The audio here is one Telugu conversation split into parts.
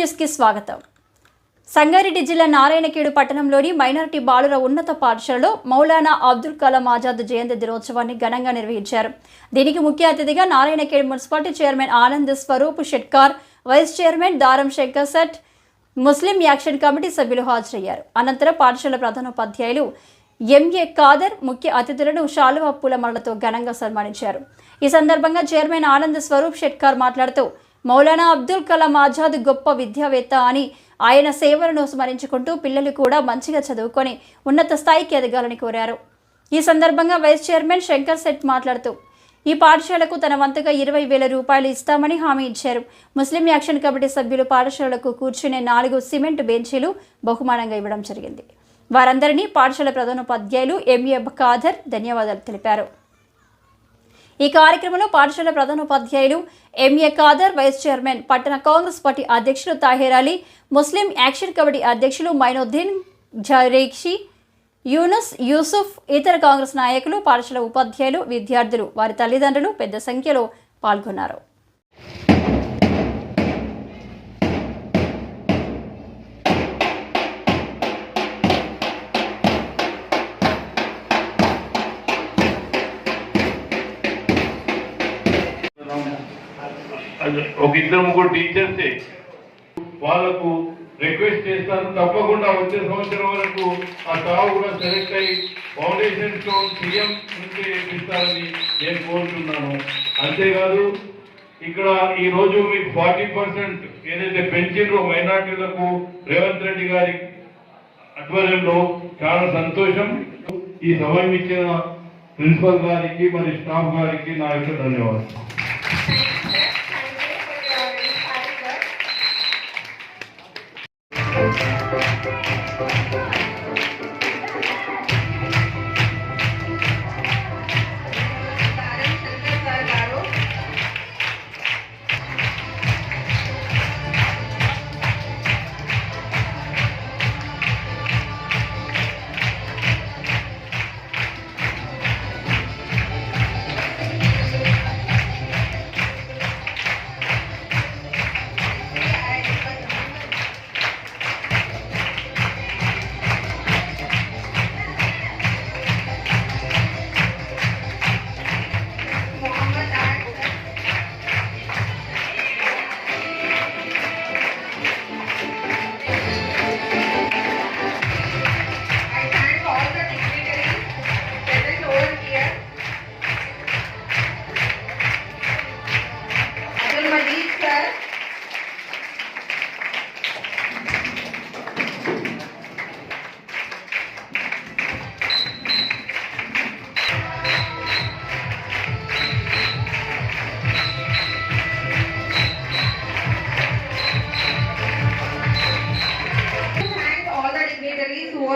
న్యూస్కి స్వాగతం. సంగారెడ్డి జిల్లా నారాయణఖేడు పట్టణంలోని మైనారిటీ బాలుర ఉన్నత పాఠశాలలో మౌలానా అబ్దుల్ కలాం ఆజాద్ జయంతి దినోత్సవాన్ని ఘనంగా నిర్వహించారు. దీనికి ముఖ్య అతిథిగా Narayankhed municipality chairman Anand Swaroop Shetkar vice chairman Daram Shankar set Muslim action committee సభ్యులు హాజరయ్యారు. అనంతరం పాఠశాల ప్రధానోపాధ్యాయులు ఎంఏ కాదర్ ముఖ్య అతిథులను శాలువ పూల మరలతో ఘనంగా సన్మానించారు. ఈ సందర్భంగా చైర్మన్ ఆనంద్ స్వరూప్ షెట్కార్ మాట్లాడుతూ మౌలానా అబ్దుల్ కలాం ఆజాద్ గొప్ప విద్యావేత్త అని ఆయన సేవలను స్మరించుకుంటూ పిల్లలు కూడా మంచిగా చదువుకొని ఉన్నత స్థాయికి ఎదగాలని కోరారు. ఈ సందర్భంగా వైస్ చైర్మన్ శంకర్ శెట్ మాట్లాడుతూ ఈ పాఠశాలకు తన వంతుగా ఇరవై వేల రూపాయలు ఇస్తామని హామీ ఇచ్చారు. ముస్లిం యాక్షన్ కమిటీ సభ్యులు పాఠశాలకు కూర్చునే నాలుగు సిమెంట్ బెంచీలు బహుమానంగా ఇవ్వడం జరిగింది. వారందరినీ పాఠశాల ప్రధానోపాధ్యాయులు ఎంఏ ఖాదర్ ధన్యవాదాలు తెలిపారు. ఈ కార్యక్రమంలో పాఠశాల ప్రధానోపాధ్యాయులు ఎంఏ ఖాదర్ వైస్ చైర్మన్ పట్టణ కాంగ్రెస్ పార్టీ అధ్యక్షులు Taher Ali Muslim action committee అధ్యక్షులు మైనుద్దీన్ జరేక్షి యూనస్ యూసుఫ్ ఇతర కాంగ్రెస్ నాయకులు పాఠశాల ఉపాధ్యాయులు విద్యార్థులు వారి తల్లిదండ్రులు పెద్ద సంఖ్యలో పాల్గొన్నారు. ఒక ఇద్దరు ముగ్గురు టీచర్సే. వాళ్ళకు రిక్వెస్ట్ చేస్తాను తప్పకుండా వచ్చే సంవత్సరం వరకు ఆ స్టాఫ్ కూడా సెలెక్ట్ అయ్యి ఫౌండేషన్ స్టోన్ సీఎం నుండి ఇప్పిస్తారని నేను కోరుతున్నాను. అంతేకాదు ఇక్కడ ఈ రోజు మీకు ఫార్టీ పర్సెంట్ ఏదైతే పెంచిండ్రో మైనార్టీలకు రేవంత్ రెడ్డి గారి ఆధ్వర్యంలో చాలా సంతోషం. ఈ సమయం ఇచ్చిన ప్రిన్సిపల్ గారికి మరి స్టాఫ్ గారికి నా యొక్క ధన్యవాదాలు.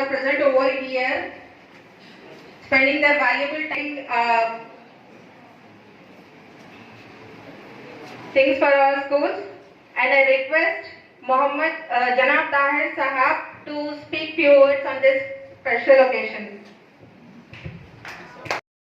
Are present over here, spending their valuable time, uh, things for our schools. And I request Mohammed uh, Janab Tahir Sahab to speak few words on this special occasion.